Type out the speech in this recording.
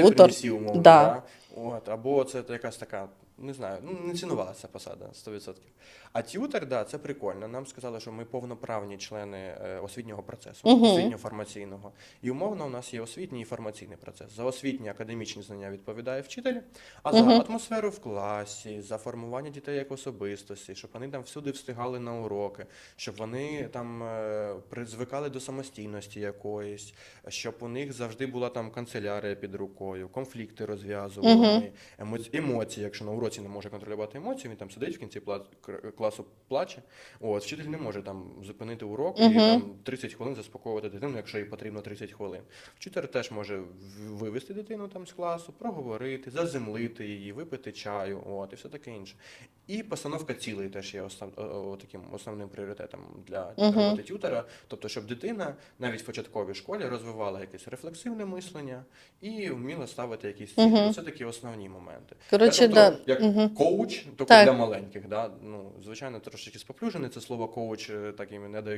Умовно, да. От, або це якась така, не знаю, ну не цінувалася посада 100%. А т'ютер, да, це прикольно. Нам сказали, що ми повноправні члени е, освітнього процесу, Мгм. освітньо-формаційного. І умовно у нас є освітній і формаційний процес. За освітні академічні знання відповідає вчитель, а за атмосферу в класі, за формування дітей як особистості, щоб вони там всюди встигали на уроки, щоб вони там е, призвикали до самостійності якоїсь, щоб у них завжди була там канцелярія під рукою, конфлікти розв'язували, емоці- емоції, якщо на уроці не може контролювати емоції, він там сидить в кінці пла- класу плаче. От, вчитель не може там зупинити урок і там 30 хвилин заспокоювати дитину, якщо їй потрібно 30 хвилин. Вчитель теж може вивести дитину там з класу, проговорити, заземлити її, випити чаю, от, і все таке інше. І постановка цілей теж є основ, о- о- таким основним пріоритетом для роботи тютера. Тобто, щоб дитина навіть в початковій школі розвивала якесь рефлексивне мислення і вміла ставити якісь цілі. Це такі основні моменти. Коротше, тобто, да. як угу. коуч, тільки Так. для маленьких. Да? Ну, звичайно, трошечки споплюжене це слово коуч, е, так і не до